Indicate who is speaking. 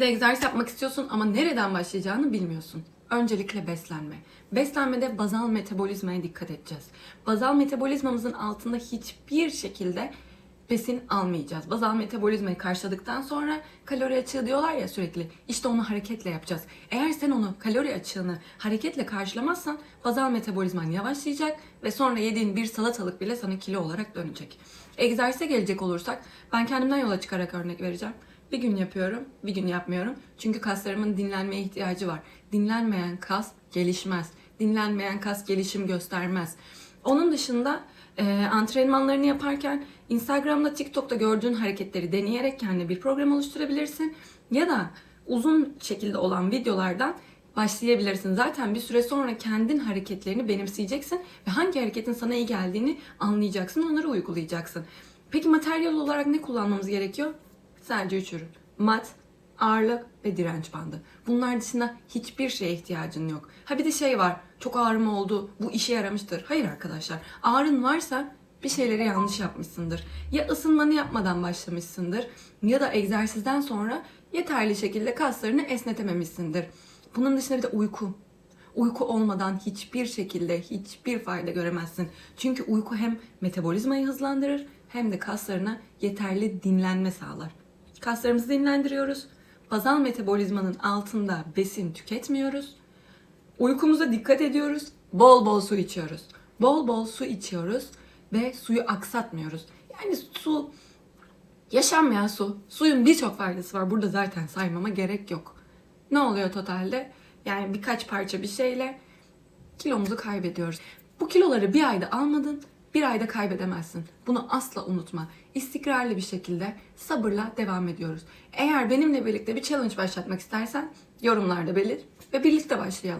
Speaker 1: Evde egzersiz yapmak istiyorsun ama nereden başlayacağını bilmiyorsun. Öncelikle beslenme. Beslenmede bazal metabolizmaya dikkat edeceğiz. Bazal metabolizmamızın altında hiçbir şekilde besin almayacağız. Bazal metabolizmayı karşıladıktan sonra kalori açığı diyorlar ya sürekli. İşte onu hareketle yapacağız. Eğer sen onu kalori açığını hareketle karşılamazsan bazal metabolizman yavaşlayacak ve sonra yediğin bir salatalık bile sana kilo olarak dönecek. Egzersize gelecek olursak ben kendimden yola çıkarak örnek vereceğim. Bir gün yapıyorum, bir gün yapmıyorum. Çünkü kaslarımın dinlenmeye ihtiyacı var. Dinlenmeyen kas gelişmez. Dinlenmeyen kas gelişim göstermez. Onun dışında e, antrenmanlarını yaparken Instagram'da, TikTok'ta gördüğün hareketleri deneyerek kendine bir program oluşturabilirsin. Ya da uzun şekilde olan videolardan başlayabilirsin. Zaten bir süre sonra kendin hareketlerini benimseyeceksin ve hangi hareketin sana iyi geldiğini anlayacaksın, onları uygulayacaksın. Peki materyal olarak ne kullanmamız gerekiyor? Sadece üç ürün. Mat, ağırlık ve direnç bandı. Bunlar dışında hiçbir şeye ihtiyacın yok. Ha bir de şey var. Çok ağrım oldu. Bu işe yaramıştır. Hayır arkadaşlar. Ağrın varsa bir şeyleri yanlış yapmışsındır. Ya ısınmanı yapmadan başlamışsındır ya da egzersizden sonra yeterli şekilde kaslarını esnetememişsindir. Bunun dışında bir de uyku. Uyku olmadan hiçbir şekilde hiçbir fayda göremezsin. Çünkü uyku hem metabolizmayı hızlandırır hem de kaslarına yeterli dinlenme sağlar. Kaslarımızı dinlendiriyoruz. Bazal metabolizmanın altında besin tüketmiyoruz. Uykumuza dikkat ediyoruz. Bol bol su içiyoruz. Bol bol su içiyoruz ve suyu aksatmıyoruz. Yani su yaşanmayan su. Suyun birçok faydası var. Burada zaten saymama gerek yok. Ne oluyor totalde? Yani birkaç parça bir şeyle kilomuzu kaybediyoruz. Bu kiloları bir ayda almadın, bir ayda kaybedemezsin. Bunu asla unutma. İstikrarlı bir şekilde sabırla devam ediyoruz. Eğer benimle birlikte bir challenge başlatmak istersen yorumlarda belir ve birlikte başlayalım.